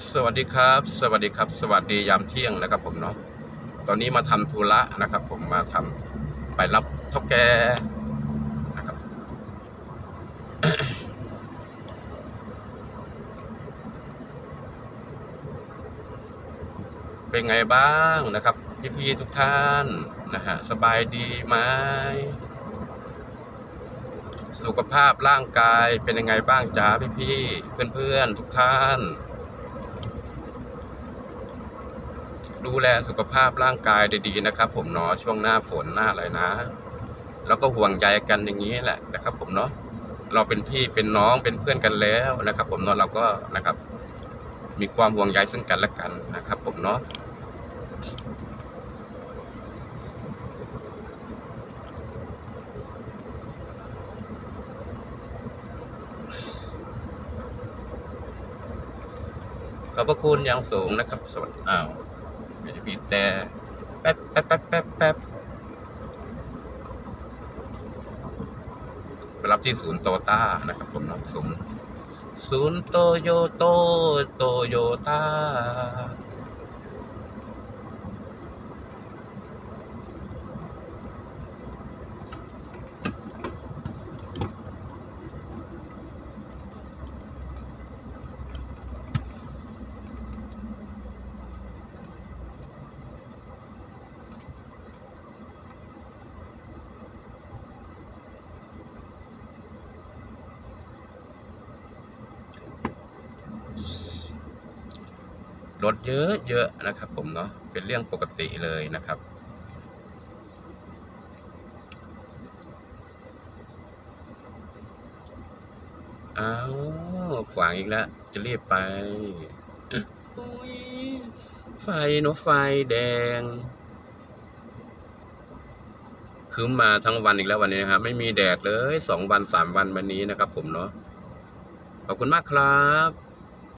สวัสดีครับ สวัสดีครับ สวัสดียามเที่ยงนะครับผมเนาะตอนนี้มาทำธุระนะครับ ผมมาทำไปรับเท่าแกนะครับ เป็นไงบ้างนะครับ พี่ๆทุกท่านนะฮะสบายดีไหมสุขภาพร่างกายเป็นยังไงบ้างจ้าพี่ๆเพื่อนๆทุกท่าน ดูแลสุขภาพร่างกายดีๆนะครับ ผมเนาะช่วงหน้าฝนหน้าอะไรนะ แล้วก็ห่วงใยกันอย่างนี้แหละนะครับ ผมเนาะเราเป็นพี่เป็นน้องเป็นเพื่อนกันแล้วนะครับ ผมเนาะเราก็นะครับ มีความห่วงใยซึ่งกันและกันนะครับ ผมเนาะขอบพระคุณอย่างสูงนะครับสวัสดีอ้าว บีบแต่แป๊บแป๊บแป๊บแป๊บแป๊บไปรับที่ศูนย์โตต้านะครับผมนะศูนย์ศูนย์โตโยโตโตโยต้า รถเยอะเยอะนะครับ ผมเนาะเป็นเรื่องปกติเลยนะครับอ้าวขวางอีกแล้ว จะรีบไปอุ๊ยไฟเนาะไฟแดงคืมมาทั้งวันอีกแล้ววันนี้นะครับ ไม่มีแดดเลยสองวันสามวันวันนี้นะครับ ผมเนาะขอบคุณมากครับ